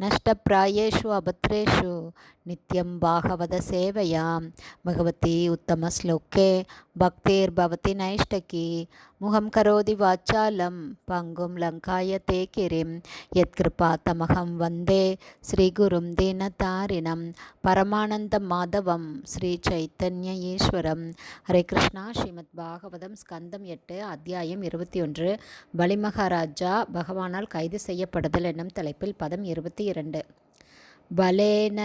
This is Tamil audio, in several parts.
நஷ்டப்பிராயேஷு அபத்ரேஷு நித்யம் பாகவத சேவையாம் பகவதி உத்தமஸ்லோக்கே பக்தேர் பவதி நைஷ்டகி முகம் கரோதி வாச்சாலம் பங்கும் லங்காய தே கிரிம் யத்கிருபா தமகம் வந்தே ஸ்ரீகுரும் தீனதாரிணம் பரமானந்த மாதவம் ஸ்ரீ சைத்தன்ய ஈஸ்வரம் ஹரே கிருஷ்ணா ஸ்ரீமத் பாகவதம் ஸ்கந்தம் எட்டு அத்தியாயம் இருபத்தி ஒன்று। பலிமகாராஜா பகவானால் கைது செய்யப்படுதல் என்னும் தலைப்பில் பதம் இருபத்தி இரண்டு. பலேன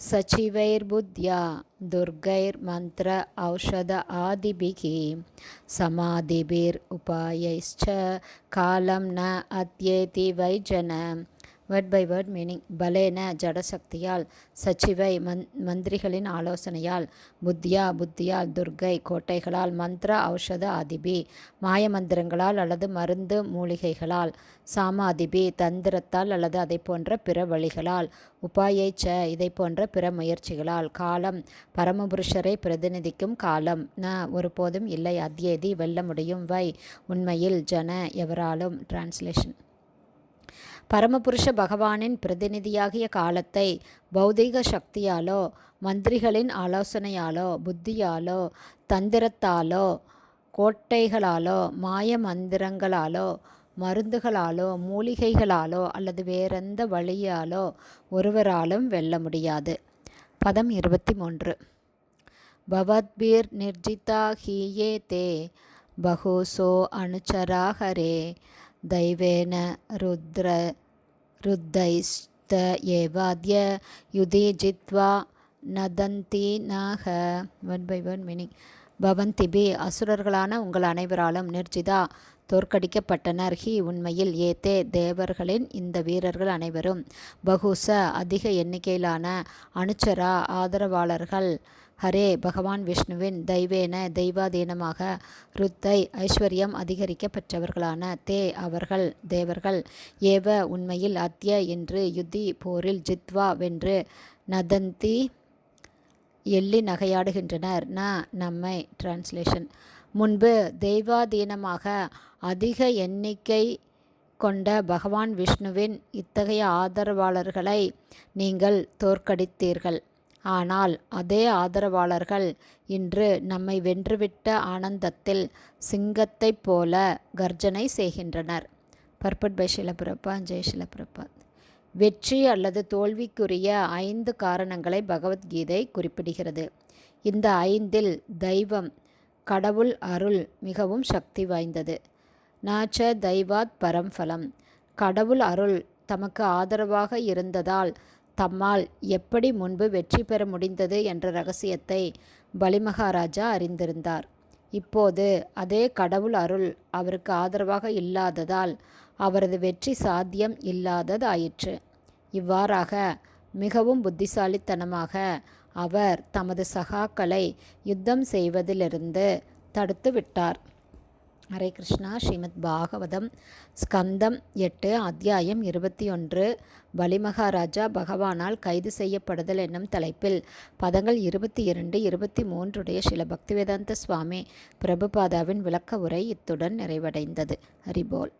சச்சிவைர்புத்யா துர்கைர் மந்திர ஔஷத ஆதிபிகி சமாதிபிர் உபாயைச்ச காலம் ந அத்யேதி வைஜன. வேர்ட் பை வேர்ட் மீனிங் பலேன ஜடசக்தியால் சச்சிவை மந் மந்திரிகளின் ஆலோசனையால் புத்தியா புத்தியால் துர்கை கோட்டைகளால் மந்திர ஔஷத அதிபி மாய மந்திரங்களால் அல்லது மருந்து மூலிகைகளால் சாமாதிபி தந்திரத்தால் அல்லது அதை போன்ற பிற வழிகளால் உபாயைச்ச இதை போன்ற பிற முயற்சிகளால் காலம் பரமபுருஷரை பிரதிநிதிக்கும் காலம் ந ஒருபோதும் இல்லை அத்யேதி வெல்ல முடியும் வை உண்மையில் ஜன எவராலும் டிரான்ஸ்லேஷன் பரமபுருஷ பகவானின் பிரதிநிதியாகிய காலத்தை பௌதீக சக்தியாலோ மந்திரிகளின் ஆலோசனையாலோ புத்தியாலோ தந்திரத்தாலோ கோட்டைகளாலோ மாய மந்திரங்களாலோ மருந்துகளாலோ மூலிகைகளாலோ அல்லது வேறெந்த வழியாலோ ஒருவராலும் வெல்ல முடியாது பதம் இருபத்தி மூன்று பவத்பீர் நிர்ஜிதா ஹீயே தே பகுசோ அனுச்சராகரே दैवेन रुद्र रुद्धैस्त एवाद्य युधि जित्वा நதந்தி நாக ஒன் பை ஒன் மீனிங் பவந்திபி அசுரர்களான உங்கள் அனைவராலும் நிர்ஜிதா தோற்கடிக்கப்பட்டனர் ஹி உண்மையில் ஏதே தேவர்களின் இந்த வீரர்கள் அனைவரும் பகுச அதிக எண்ணிக்கையிலான அனுச்சரா ஆதரவாளர்கள் ஹரே பகவான் விஷ்ணுவின் தெய்வேன தெய்வாதீனமாக ருத்தை ஐஸ்வர்யம் அதிகரிக்க பெற்றவர்களான தே அவர்கள் தேவர்கள். ஏவ உண்மையில் அத்ய என்று யுத்தி போரில் ஜித்வா வென்று நதந்தி எள்ளி நகையாடுகின்றனர். ந நம்மை. டிரான்ஸ்லேஷன் முன்பு தெய்வாதீனமாக அதிக எண்ணிக்கை கொண்ட பகவான் விஷ்ணுவின் இத்தகைய ஆதரவாளர்களை நீங்கள் தோற்கடித்தீர்கள். ஆனால் அதே ஆதரவாளர்கள் இன்று நம்மை வென்றுவிட்ட ஆனந்தத்தில் சிங்கத்தைப் போல கர்ஜனை செய்கின்றனர். பர்பட் பை ஷிலபிரப்பா ஜெய் ஷிலபிரபாத் வெற்றி அல்லது தோல்விக்குரிய ஐந்து காரணங்களை பகவத்கீதை குறிப்பிடுகிறது. இந்த ஐந்தில் தெய்வம் கடவுள் அருள் மிகவும் சக்தி வாய்ந்தது. நாச்ச தெய்வாத் பரம்பலம் கடவுள் அருள் தமக்கு ஆதரவாக இருந்ததால் தம்மால் எப்படி முன்பு வெற்றி பெற முடிந்தது என்ற ரகசியத்தை பலிமகாராஜா அறிந்திருந்தார். இப்போது அதே கடவுள் அருள் அவருக்கு ஆதரவாக இல்லாததால் அவரது வெற்றி சாத்தியம் இல்லாததாயிற்று. இவ்வாறாக மிகவும் புத்திசாலித்தனமாக அவர் தமது சகாக்களை யுத்தம் செய்வதிலிருந்து தடுத்து விட்டார். ஹரே கிருஷ்ணா. ஸ்ரீமத் பாகவதம் ஸ்கந்தம் எட்டு அத்தியாயம் இருபத்தி ஒன்று. பலிமகாராஜா பகவானால் கைது செய்யப்படுதல் என்னும் தலைப்பில் பதங்கள் இருபத்தி இரண்டு இருபத்தி மூன்றுடைய சில பக்திவேதாந்த சுவாமி பிரபுபாதாவின் விளக்க உரை இத்துடன் நிறைவடைந்தது. ஹரிபோல்